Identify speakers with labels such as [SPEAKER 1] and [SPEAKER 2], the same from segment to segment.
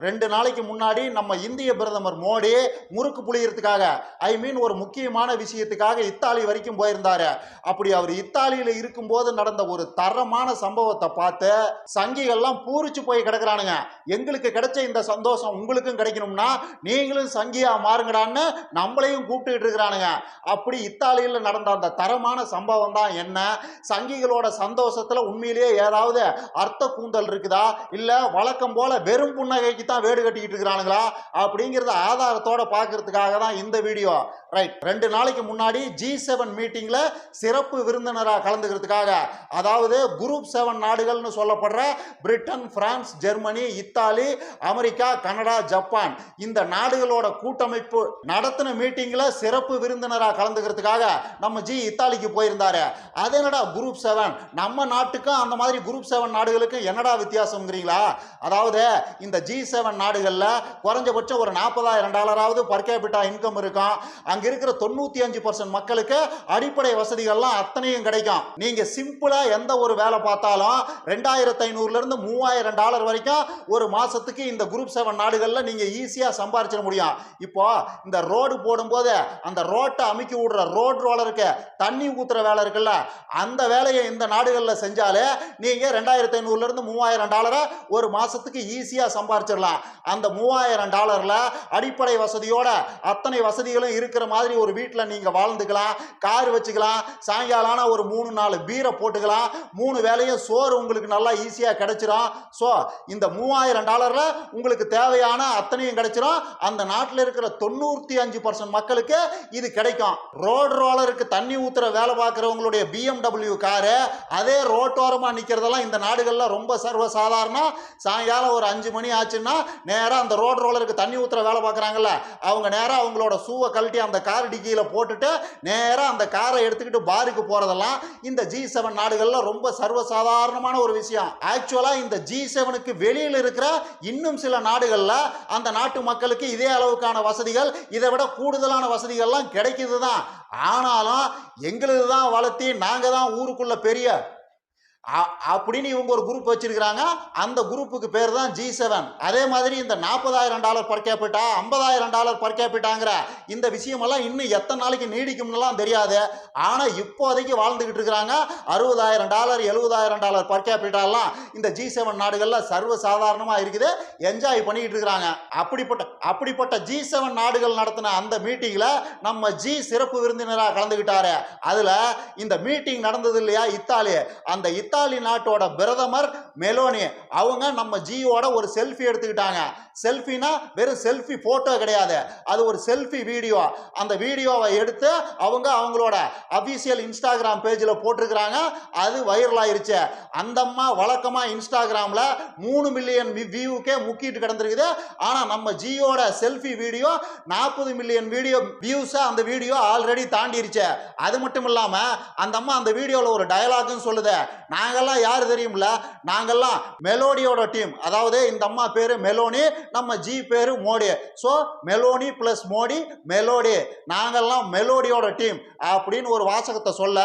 [SPEAKER 1] ரெண்டு நாளைக்கு முன்னாடி நம்ம இந்திய பிரதமர் மோடி முறுக்கு புளியறதுக்காக ஐ மீன் ஒரு முக்கியமான விஷயத்துக்காக இத்தாலி வரைக்கும் போயிருந்தாரு. அப்படி அவர் இத்தாலியில இருக்கும்போது நடந்த ஒரு தரமான சம்பவத்தை பார்த்து சங்கிகள்லாம் பூரிச்சு போய் கிடக்குறானுங்க. எங்களுக்கு கிடைச்ச இந்த சந்தோஷம் உங்களுக்கும் கிடைக்கணும்னா நீங்களும் சங்கியா மாறுங்கடான்னு நம்மளையும் கூப்பிட்டுக்கிட்டு இருக்கிறானுங்க. அப்படி இத்தாலியில் நடந்த அந்த தரமான சம்பவம் தான் என்ன? சங்கிகளோட சந்தோஷத்துல உண்மையிலேயே ஏதாவது அர்த்த கூந்தல் இருக்குதா? இல்ல வழக்கம் போல வெறும் புன்னகைக்கு தான் வேடு கட்டிக்கிட்டு இருக்கிறானுங்களா? அப்படிங்கிறத ஆதாரத்தோட பார்க்கறதுக்காக தான் இந்த வீடியோ. ரைட் ரெண்டு நாளைக்கு முன்னாடி ஜி செவன் மீட்டிங்ல சிறப்பு விருந்தினராக கலந்துக்கிறதுக்காக அதாவது குரூப் செவன் நாடுகள்னு சொல்லப்படுற Britain France Germany Italy America Canada Japan இந்த நாடுகளோட கூட்டமைப்பு நடத்தின மீட்டிங்ல சிறப்பு விருந்தினராக கலந்துக்கிறதுக்காக நம்ம ஜி இத்தாலிக்கு போயிருந்தாரு. அது என்னடா குரூப் செவன் நம்ம நாட்டுக்கும் அந்த மாதிரி குரூப் செவன் நாடுகளுக்கும் என்னடா வித்தியாசம்ங்கிறீங்களா? அதாவது இந்த ஜி செவன் நாடுகளில் குறைஞ்சபட்சம் ஒரு நாற்பதாயிரம் டாலராவது பர் கேபிட்டா இன்கம் இருக்கும். அங்க இருக்கிற தொண்ணூத்தி அஞ்சு பர்சன்ட் மக்களுக்கு அடிப்படை வசதிகள்லாம் அத்தனையும் கிடைக்கும். நீங்க சிம்பிளா எந்த ஒரு வேலை பார்த்தாலும் ரெண்டாயிரத்தி ஐநூறுல இருந்து மூவாயிரம் டாலர் வரைக்கும் ஒரு மாசத்துக்கு இந்த குரூப் செவன் நாடுகளில் நீங்க ஈஸியா சம்பாரிச்சிட முடியும். இப்போ இந்த ரோடு போடும்போது அந்த ரோட்டை அமுக்கி விடுற ரோடு ரோலருக்கு தண்ணி ஊத்துற வேலை இருக்குல்ல அந்த வேலையை இந்த நாடுகளில் செஞ்சாலே நீங்க ரெண்டாயிரத்தி ஐநூறுல இருந்து மூவாயிரம் டாலரை ஒரு மாசத்துக்கு ஈஸியா சம்பாரிச்சிடலாம். அந்த மூவாயிரம் டாலர்ல அடிப்படை வசதியோட அத்தனை வசதிகளும் இருக்கிற மாதிரி ஒரு வீட்டில் நீங்க வாழ்ந்துக்கலாம் கார் வச்சுக்கலாம் சாயங்காலம் ஒரு மூணு நாலு பீரை போட்டுக்கலாம் மூணு வேலையும் சோறு உங்களுக்கு நல்லா ஈஸியாக கிடைச்சிரும். ஸோ இந்த மூவாயிரம் டாலர்ல உங்களுக்கு தேவையான அத்தனையும் கிடைச்சிரும். அந்த நாட்டில் இருக்கிற தொண்ணூற்றி அஞ்சு பர்சன்ட் மக்களுக்கு இது கிடைக்கும். ரோடு ரோலருக்கு தண்ணி ஊத்துற வேலை பார்க்குறவங்களுடைய பிஎம்டபிள்யூ காரு அதே ரோட்டோரமாக நிற்கிறதெல்லாம் இந்த நாடுகளில் ரொம்ப சர்வ சாதாரணம். சாயங்காலம் ஒரு அஞ்சு மணி ஆச்சுன்னா நேராக அந்த ரோடு ரோலருக்கு தண்ணி ஊற்றுற வேலை பார்க்குறாங்கல்ல அவங்க நேராக அவங்களோட ஷூவை கழட்டி அந்த கார் டிக்கியில் போட்டுட்டு நேராக அந்த காரை எடுத்துக்கிட்டு பாருக்கு போகிறதெல்லாம் இந்த ஜி செவன் நாடுகளில் ரொம்ப சர்வசாதாரணமான ஒரு விஷயம். ஆக்சுவலாக இந்த ஜி செவனுக்கு வெளியில் இருக்கிற இன்னும் சில நாடுகளில் அந்த நாட்டு மக்களுக்கு இதே அளவுக்கான வசதிகள் இதை விட கூடுதலான வசதிகள்லாம் கிடைக்குது தான் ஆனாலும் எங்களது தான் வளர்த்தி நாங்கள் தான் ஊருக்குள்ள பெரிய அப்படின்னு இவங்க ஒரு குரூப் வச்சிருக்கிறாங்க. அந்த குரூப்புக்கு பேர் தான் ஜி செவன் அதே மாதிரி இந்த நாற்பதாயிரம் டாலர் பர் கேபிட்டா ஐம்பதாயிரம் டாலர் பர் கேபிட்டாங்கிற இந்த விஷயமெல்லாம் இன்னும் எத்தனை நாளைக்கு நீடிக்கும்னுலாம் தெரியாது. ஆனால் இப்போதைக்கு வாழ்ந்துக்கிட்டு இருக்கிறாங்க. அறுபதாயிரம் டாலர் எழுபதாயிரம் டாலர் பர் கேபிட்டாலாம் இந்த ஜி செவன் நாடுகளில் சர்வ சாதாரணமாக இருக்குது. என்ஜாய் பண்ணிக்கிட்டு இருக்கிறாங்க. அப்படிப்பட்ட அப்படிப்பட்ட ஜி செவன் நாடுகள் நடத்தின அந்த மீட்டிங்கில் நம்ம ஜி சிறப்பு விருந்தினராக கலந்துக்கிட்டாரு அதில் இந்த மீட்டிங் நடந்தது இல்லையா? இத்தாலி அந்த இத்தாலி நாட்டோட பிரதமர் மெலோனி. அவங்க நம்ம ஜியோட ஒரு செல்ஃபி எடுத்துக்கிட்டாங்க. செல்ஃபினா வெறும் செல்ஃபி போட்டோ கிடையாது. அது ஒரு செல்ஃபி வீடியோ. அந்த வீடியோவை எடுத்து அவங்க அவங்களோட அபிஷியல் இன்ஸ்டாகிராம் பேஜில் போட்டிருக்கிறாங்க. அது வைரல் ஆயிருச்சு. அந்த அம்மா வழக்கமாக இன்ஸ்டாகிராமில் மூணு மில்லியன் வியூவுக்கே முக்கிட்டு கிடந்திருக்குது. ஆனால் நம்ம ஜியோட செல்ஃபி வீடியோ நாற்பது மில்லியன் வீடியோ வியூஸை அந்த வீடியோ ஆல்ரெடி தாண்டிருச்சு. அது மட்டும் இல்லாமல் அந்த அம்மா அந்த வீடியோவில் ஒரு டயலாக்னு சொல்லுது. நான் நாங்கெல்லாம் யார் தெரியும்ல நாங்கள்லாம் மெலோடியோட டீம். அதாவது இந்த அம்மா பேர் மெலோனி நம்ம ஜி பேர் Modi. So Meloni plus Modi Melodi. நாங்கள்லாம் மெலோடியோட டீம். அப்படின்னு ஒரு வாசகத்தை சொல்ல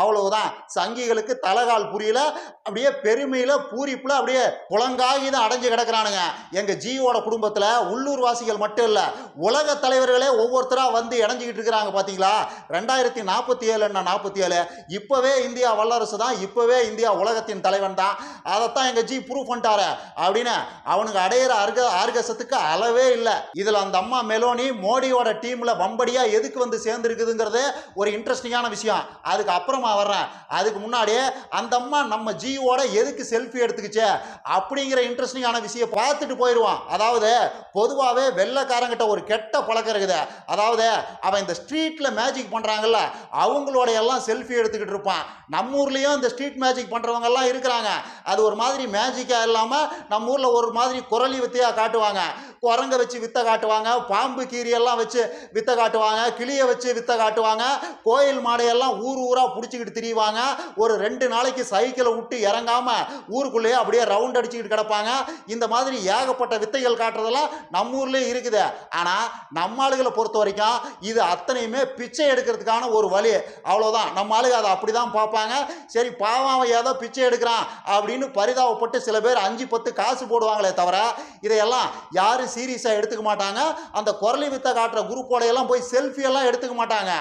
[SPEAKER 1] அவ்வளவுதான். சங்கிகளுக்கு தலகால் புரியல அப்படியே பெருமையில் பூரிப்பில் அப்படியே புலங்காகி தான் அடைஞ்சு கிடக்குறானுங்க. எங்கள் ஜியோட குடும்பத்தில் உள்ளூர் வாசிகள் மட்டும் இல்லை உலக தலைவர்களே ஒவ்வொருத்தராக வந்து இணைஞ்சிக்கிட்டு இருக்கிறாங்க பார்த்தீங்களா ரெண்டாயிரத்தி நாற்பத்தி ஏழு என்ன நாற்பத்தி ஏழு? இப்போவே இந்தியா வல்லரசு தான் இப்போவே இந்தியா உலகத்தின் தலைவன் தான். அதைத்தான் எங்கள் ஜி ப்ரூவ் பண்ணிட்டாரு. அப்படின்னு அவனுக்கு அடையிற அர்க ஆர்கசத்துக்கு அளவே இல்லை. இதில் அந்த அம்மா மெலோனி மோடியோட டீமில் வம்படியாக எதுக்கு வந்து சேர்ந்துருக்குதுங்கிறது ஒரு இன்ட்ரெஸ்டிங்கான விஷயம். அதுக்கு அப்புறமா வர்றேன். அதுக்கு முன்னாடியே அந்த அம்மா நம்ம ஜியோட எதுக்கு செல்ஃபி எடுத்துக்கிச்சே? அப்படிங்கிற இன்ட்ரெஸ்டிங்கான விஷயம் பார்த்துட்டு போயிடுவான் அதாவது பொதுவாகவே வெள்ளைக்காரங்கிட்ட ஒரு கெட்ட பழக்கம் இருக்குது. அதாவது அவன் இந்த ஸ்ட்ரீட்டில் மேஜிக் பண்ணுறாங்கல்ல அவங்களோட எல்லாம் செல்ஃபி எடுத்துக்கிட்டு இருப்பான். நம்ம ஊர்லேயும் இந்த ஸ்ட்ரீட் மேஜிக் பண்ணுறவங்க எல்லாம் இருக்கிறாங்க. அது ஒரு மாதிரி மேஜிக்காக இல்லாமல் நம்ம ஊரில் ஒரு மாதிரி குரலி வித்தையாக காட்டுவாங்க. குரங்க வச்சு வித்தை காட்டுவாங்க. பாம்பு கீரியெல்லாம் வச்சு வித்தை காட்டுவாங்க. கிளியை வச்சு வித்தை காட்டுவாங்க. கோயில் மாடையெல்லாம் ஊர் ஊராக பிடிச்சிக்கிட்டு திரிவாங்க. ஒரு ரெண்டு நாளைக்கு சைக்கிளை விட்டு இறங்காமல் ஊருக்குள்ளேயே அப்படியே ரவுண்ட் அடிச்சுக்கிட்டு கிடப்பாங்க. இந்த மாதிரி ஏகப்பட்ட வித்தைகள் காட்டுறதெல்லாம் நம்ம ஊர்லேயே இருக்குது. ஆனால் நம்ம ஆளுகளை பொறுத்த வரைக்கும் இது அத்தனையுமே பிச்சை எடுக்கிறதுக்கான ஒரு வழி. அவ்வளோதான் நம்ம ஆளுக அதை அப்படி தான் பார்ப்பாங்க. சரி பாவம் அவன் ஏதோ பிச்சை எடுக்கிறான் அப்படின்னு பரிதாபப்பட்டு சில பேர் அஞ்சு பத்து காசு போடுவாங்களே தவிர இதையெல்லாம் யாரும் சீரியஸாக எடுத்துக்க மாட்டாங்க. அந்த குரலி வித்தை காட்டுற குரூப்போடையெல்லாம் போய் செல்ஃபி எல்லாம் எடுத்துக்க மாட்டாங்க.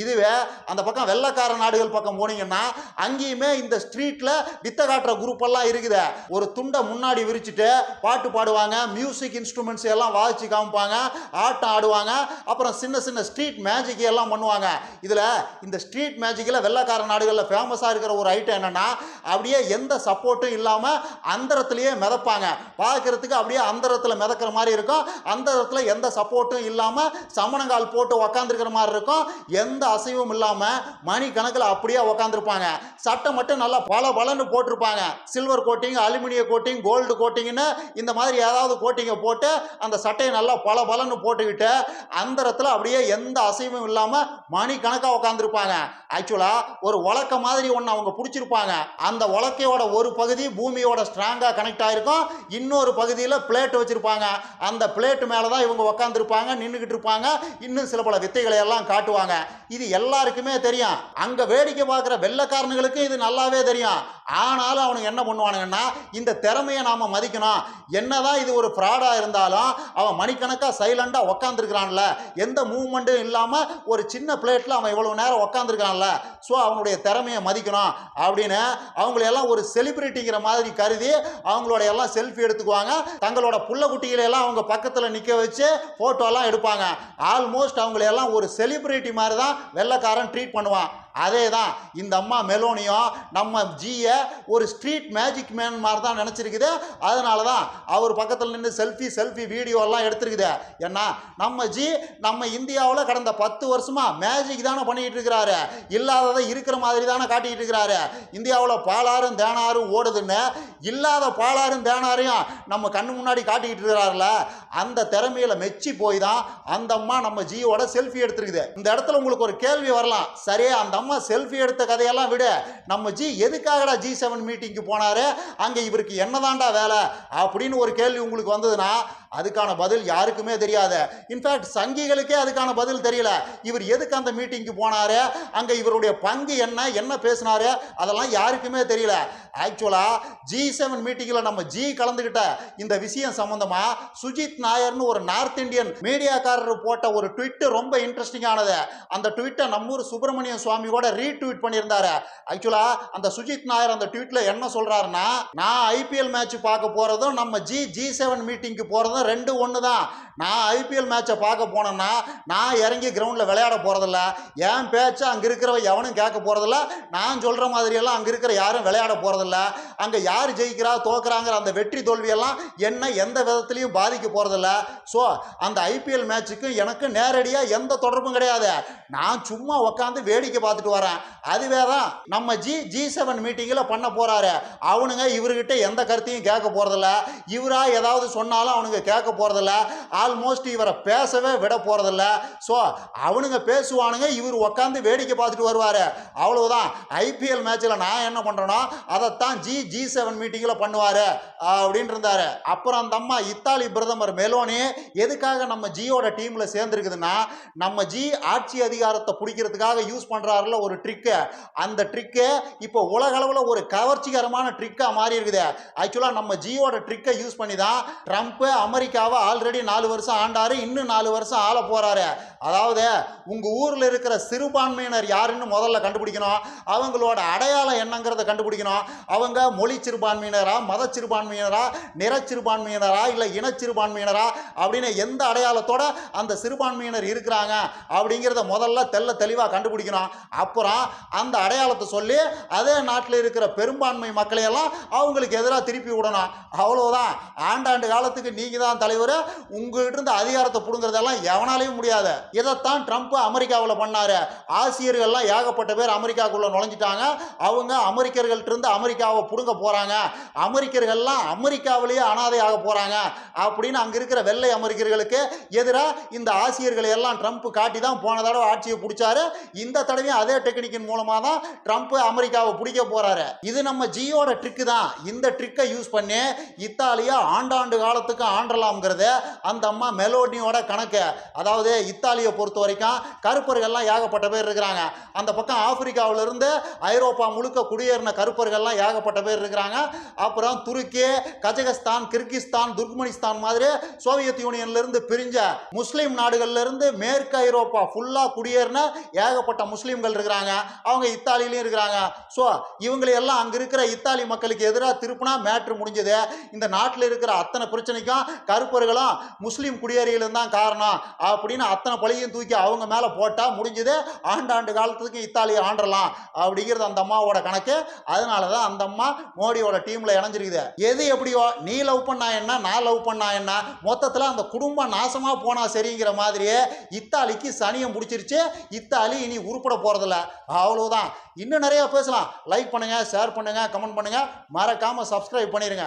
[SPEAKER 1] இதுவே அந்த பக்கம் வெள்ளக்கார நாடுகள் பக்கம் போனீங்கன்னா அங்கேயுமே இந்த ஸ்ட்ரீட்டில் வித்த காட்டுற குரூப்பெல்லாம் இருக்குது. ஒரு துண்டை முன்னாடி விரிச்சுட்டு பாட்டு பாடுவாங்க மியூசிக் இன்ஸ்ட்ருமெண்ட்ஸ் எல்லாம் வாசிச்சு காமிப்பாங்க ஆட்டம் ஆடுவாங்க அப்புறம் சின்ன சின்ன ஸ்ட்ரீட் மேஜிக் எல்லாம் பண்ணுவாங்க. இதில் இந்த ஸ்ட்ரீட் மேஜிக்கில் வெள்ளக்கார நாடுகளில் ஃபேமஸாக இருக்கிற ஒரு ஐட்டம் என்னென்னா அப்படியே எந்த சப்போர்ட்டும் இல்லாமல் அந்தரத்துலேயே மிதப்பாங்க. பார்க்கறதுக்கு அப்படியே அந்தரத்தில் மிதக்கிற மாதிரி இருக்கும். அந்தரத்தில் எந்த சப்போர்ட்டும் இல்லாமல் சமணங்கால் போட்டு உக்காந்துருக்கிற மாதிரி இருக்கும். எந்த அசைவும் இல்லாமல் மணி கணக்கில் அப்படியே உக்காந்துருப்பாங்க. சட்டை மட்டும் நல்லா பல பலன்னு போட்டிருப்பாங்க. சில்வர் கோட்டிங் அலுமினிய கோட்டிங் கோல்டு கோட்டிங்னு இந்த மாதிரி ஏதாவது கோட்டிங்கை போட்டு அந்த சட்டையை நல்லா பல பலன்னு போட்டுக்கிட்டு அந்தரத்தில் அப்படியே எந்த அசைவும் இல்லாமல் மணி கணக்காக உட்காந்துருப்பாங்க ஆக்சுவலாக ஒரு உலக்க மாதிரி ஒன்று அவங்க பிடிச்சிருப்பாங்க. அந்த உலக்கையோட ஒரு பகுதி பூமியோட ஸ்ட்ராங்காக கனெக்ட் ஆகிருக்கும் இன்னொரு பகுதியில் பிளேட் வச்சுருப்பாங்க. அந்த பிளேட் மேலே தான் இவங்க உக்காந்துருப்பாங்க நின்றுக்கிட்டு இருப்பாங்க. இன்னும் சில பல வித்தைகளை எல்லாம் காட்டுவாங்க. இது எல்லாருக்குமே தெரியும். அங்கே வேடிக்கை பார்க்குற வெள்ளைக்காரனுங்களுக்கு இது நல்லாவே தெரியும். ஆனாலும் அவனுங்க என்ன பண்ணுவானுங்கன்னா இந்த திறமையை நாம் மதிக்கணும். என்னதான் இது ஒரு ஃப்ராடாக இருந்தாலும் அவன் மணிக்கணக்காக சைலண்டாக உக்காந்துருக்கிறான்ல. எந்த மூவ்மெண்ட்டும் இல்லாமல் ஒரு சின்ன பிளேட்டில் அவன் இவ்வளோ நேரம் உக்காந்துருக்கான்ல ஸோ அவங்களுடைய திறமையை மதிக்கணும் அப்படின்னு அவங்களையெல்லாம் ஒரு செலிபிரிட்டிங்கிற மாதிரி கருதி அவங்களோட எல்லாம் செல்ஃபி எடுத்துக்குவாங்க. தங்களோட புள்ள குட்டிகளை எல்லாம் அவங்க பக்கத்தில் நிற்க வச்சு ஃபோட்டோலாம் எடுப்பாங்க. ஆல்மோஸ்ட் அவங்களையெல்லாம் ஒரு செலிபிரிட்டி மாதிரி தான் வெள்ளைக்காரன் ட்ரீட் பண்ணுவான். அதே தான் இந்த அம்மா மெலோனியும் நம்ம ஜியை ஒரு ஸ்ட்ரீட் மேஜிக் மேன் மாதிரி தான் நினச்சிருக்குது. அதனால தான் அவர் பக்கத்தில் நின்று செல்ஃபி செல்ஃபி வீடியோலாம் எடுத்துருக்குது எடுத்திருக்குது. ஏன்னா நம்ம ஜி நம்ம இந்தியாவில் கடந்த பத்து வருஷமாக மேஜிக் தானே பண்ணிக்கிட்டு இருக்கிறாரு. இல்லாததை இருக்கிற மாதிரி தானே காட்டிக்கிட்டு இருக்கிறாரு. இந்தியாவில் பாலாறும் தேனாரும் ஓடுதுன்னு இல்லாத பாலாறும் தேனாரையும் நம்ம கண்ணு முன்னாடி காட்டிக்கிட்டு இருக்கிறாருல. அந்த திறமையில மெச்சி போய் தான் அந்த அம்மா நம்ம ஜியோட செல்ஃபி எடுத்துருக்குது. இந்த இடத்துல உங்களுக்கு ஒரு கேள்வி வரலாம். சரியா அந்த அம்மா செல்ஃபி எடுத்த கதையெல்லாம் விட. நம்ம ஜி எதுக்காகடா ஜி செவன் மீட்டிங்க்கு போனாரு? அங்கே இவருக்கு என்னதான்டா வேலை? அப்படின்னு ஒரு கேள்வி உங்களுக்கு வந்ததுன்னா அதுக்கான பதில் யாருக்குமே தெரியாது. இன்ஃபேக்ட் சங்கிகளுக்கே அதுக்கான பதில் தெரியல. இவர் எதுக்கு அந்த மீட்டிங்க்கு போனாரு? அங்கே இவருடைய பங்கு என்ன? என்ன பேசினாரு? அதெல்லாம் யாருக்குமே தெரியல. ஆக்சுவலாக ஜி செவன் மீட்டிங்கில் நம்ம ஜி கலந்துக்கிட்ட இந்த விஷயம் சம்மந்தமாக சுஜித் நாயர்னு ஒரு நார்த் இந்தியன் மீடியாக்காரர் போட்ட ஒரு ட்விட்டு ரொம்ப இன்ட்ரெஸ்டிங்கானது அந்த ட்விட்டை நம்மூர் சுப்பிரமணியம் சுவாமி கூட ரீட்வீட் பண்ணியிருந்தாரு ஆக்சுவலாக அந்த சுஜித் நாயர் அந்த ட்விட்டில் என்ன சொல்கிறாருன்னா நான் ஐபிஎல் மேட்ச் பார்க்க போகிறதும் நம்ம ஜி ஜி செவன் மீட்டிங்க்கு போகிறதும் போகிறதும் ரெண்டு ஒன்று தான் நான் ஐபிஎல் மேட்சை பார்க்க போனேன்னா நான் இறங்கி கிரவுண்டில் விளையாட போகிறதில்ல என் பேச்சை அங்கே இருக்கிறவ எவனும் கேட்க போகிறதில்ல நான் சொல்கிற மாதிரியெல்லாம் அங்கே இருக்கிற யாரும் விளையாட போகிறதில்ல அங்கே யார் ஜெயிக்கிறா தோக்குறாங்கிற அந்த வெற்றி தோல்வியெல்லாம் என்ன எந்த விதத்துலையும் பாதிக்க போகிறதில்ல ஸோ அந்த ஐபிஎல் மேட்சுக்கும் எனக்கு நேரடியாக எந்த தொடர்பும் கிடையாது. நான் சும்மா உக்காந்து வேடிக்கை பார்த்துட்டு வரேன். அதுவே தான் நம்ம ஜி ஜி செவன் மீட்டிங்கில் பண்ண போகிறாரு அவனுங்க இவர்கிட்ட எந்த கருத்தையும் கேட்க போகிறதில்ல இவராக ஏதாவது சொன்னாலும் அவனுங்க கேட்க போகிறதில்ல ஆல்மோஸ்ட் இவரை பேசவே விட போகிறதில்ல ஸோ அவனுங்க பேசுவானுங்க இவர் உக்காந்து வேடிக்கை பார்த்துட்டு வருவார். அவ்வளவுதான். ஐபிஎல் மேட்ச்சில் நான் என்ன பண்ணுறேன்னா அதைத்தான் ஜி ஜி செவன் மீட்டிங்கில் பண்ணுவார் அப்படின்னு இருந்தாரு. அப்புறம் அந்த அம்மா இத்தாலி பிரதமர் மெலோனி எதுக்காக நம்ம ஜியோட டீமில் சேர்ந்துருக்குதுன்னா நம்ம ஜி ஆட்சி அதிகாரத்தை பிடிக்கிறதுக்காக யூஸ் பண்ணுறாருல ஒரு ட்ரிக்கு அந்த ட்ரிக்கு இப்போ உலகளவில் ஒரு கவர்ச்சிகரமான ட்ரிக்காக மாறி இருக்குது ஆக்சுவலாக நம்ம ஜியோட ட்ரிக்கை யூஸ் பண்ணி தான் ட்ரம்ப்பு அமெரிக்காவை ஆல்ரெடி நாலு வருஷம் ஆண்டாரு இன்னும் நாலு வருஷம் ஆள போறாரு. அதாவது உங்கள் ஊரில் இருக்கிற சிறுபான்மையினர் யாருன்னு முதல்ல கண்டுபிடிக்கணும். அவங்களோட அடையாளம் என்னங்கிறத கண்டுபிடிக்கணும். அவங்க மொழி சிறுபான்மையினரா மத சிறுபான்மையினரா நிற சிறுபான்மையினரா இல்லை இனச்சிறுபான்மையினரா அப்படின்னு எந்த அடையாளத்தோட அந்த சிறுபான்மையினர் இருக்கிறாங்க அப்படிங்கிறத முதல்ல தெல்ல தெளிவாக கண்டுபிடிக்கணும். அப்புறம் அந்த அடையாளத்தை சொல்லி அதே நாட்டில் இருக்கிற பெரும்பான்மை மக்களையெல்லாம் அவங்களுக்கு எதிராக திருப்பி விடணும். அவ்வளவுதான். ஆண்டாண்டு காலத்துக்கு நீங்கள் தான் தலைவர் உங்கள்கிட்ட இருந்து அதிகாரத்தை பிடுங்கிறதெல்லாம் எவனாலையும் முடியாது. இதைத்தான் ட்ரம்ப் அமெரிக்காவில் பண்ணார். ஆசிரியர்கள்லாம் ஏகப்பட்ட பேர் அமெரிக்காவுக்குள்ளே நுழைஞ்சிட்டாங்க. அவங்க அமெரிக்கர்கள்ட்ட இருந்து அமெரிக்காவை பிடுங்க போகிறாங்க அமெரிக்கர்கள்லாம் அமெரிக்காவிலேயே அனாதையாக போகிறாங்க அப்படின்னு அங்கே இருக்கிற வெள்ளை அமெரிக்கர்களுக்கு எதிராக இந்த ஆசிரியர்களை எல்லாம் ட்ரம்ப் காட்டி தான் போன தடவை ஆட்சியை பிடிச்சாரு. இந்த தடவையும் அதே டெக்னிக்கின் மூலமாக தான் ட்ரம்ப் அமெரிக்காவை பிடிக்க போறாரு. இது நம்ம ஜியோட ட்ரிக்கு தான். இந்த ட்ரிக்கை யூஸ் பண்ணி இத்தாலியா ஆண்டாண்டு காலத்துக்கு ஆண்ட ஆண்டலாம்ங்கிறது அந்த அம்மா மெலோடியோட கணக்கு. அதாவது இத்தாலியை பொறுத்த வரைக்கும் கருப்பர்கள்லாம் ஏகப்பட்ட பேர் இருக்கிறாங்க. அந்த பக்கம் ஆப்பிரிக்காவிலிருந்து ஐரோப்பா முழுக்க குடியேறின கருப்பர்கள்லாம் ஏகப்பட்ட பேர் இருக்கிறாங்க. அப்புறம் துருக்கி கஜகஸ்தான் கிர்கிஸ்தான் துர்க்மனிஸ்தான் மாதிரி சோவியத் யூனியன்ல இருந்து பிரிஞ்ச முஸ்லீம் நாடுகள்லேருந்து மேற்கு ஐரோப்பா ஃபுல்லாக குடியேறின ஏகப்பட்ட முஸ்லீம்கள் இருக்கிறாங்க. அவங்க இத்தாலியிலையும் இருக்கிறாங்க. ஸோ இவங்களை எல்லாம் அங்கே இருக்கிற இத்தாலி மக்களுக்கு எதிராக திருப்பினா மேட்ரு முடிஞ்சது. இந்த நாட்டில் இருக்கிற அத்தனை பிரச்சனைக்கும் கருப்பர்களும் முஸ்லீம் குடியேறிகளும் தான் காரணம் அப்படின்னு அத்தனை பழியும் தூக்கி அவங்க மேலே போட்டால் முடிஞ்சது. ஆண்டாண்டு காலத்துக்கு இத்தாலியை ஆண்டலாம் அப்படிங்கிறது அந்த அம்மாவோட கணக்கு. அதனால தான் அந்த அம்மா மோடியோட டீமில் இணைஞ்சிருக்குது. எது எப்படியோ நீ லவ் பண்ணா என்ன நான் லவ் பண்ணா என்ன? மொத்தத்தில் அந்த குடும்பம் நாசமாக போனால் சரிங்கிற மாதிரியே இத்தாலிக்கு சனியம் பிடிச்சிருச்சு. இத்தாலி இனி உருப்பட போகிறதில்ல அவ்வளோதான் இன்னும் நிறையா பேசலாம். லைக் பண்ணுங்கள் ஷேர் பண்ணுங்கள் கமெண்ட் பண்ணுங்கள் மறக்காமல் சப்ஸ்கிரைப் பண்ணிடுங்க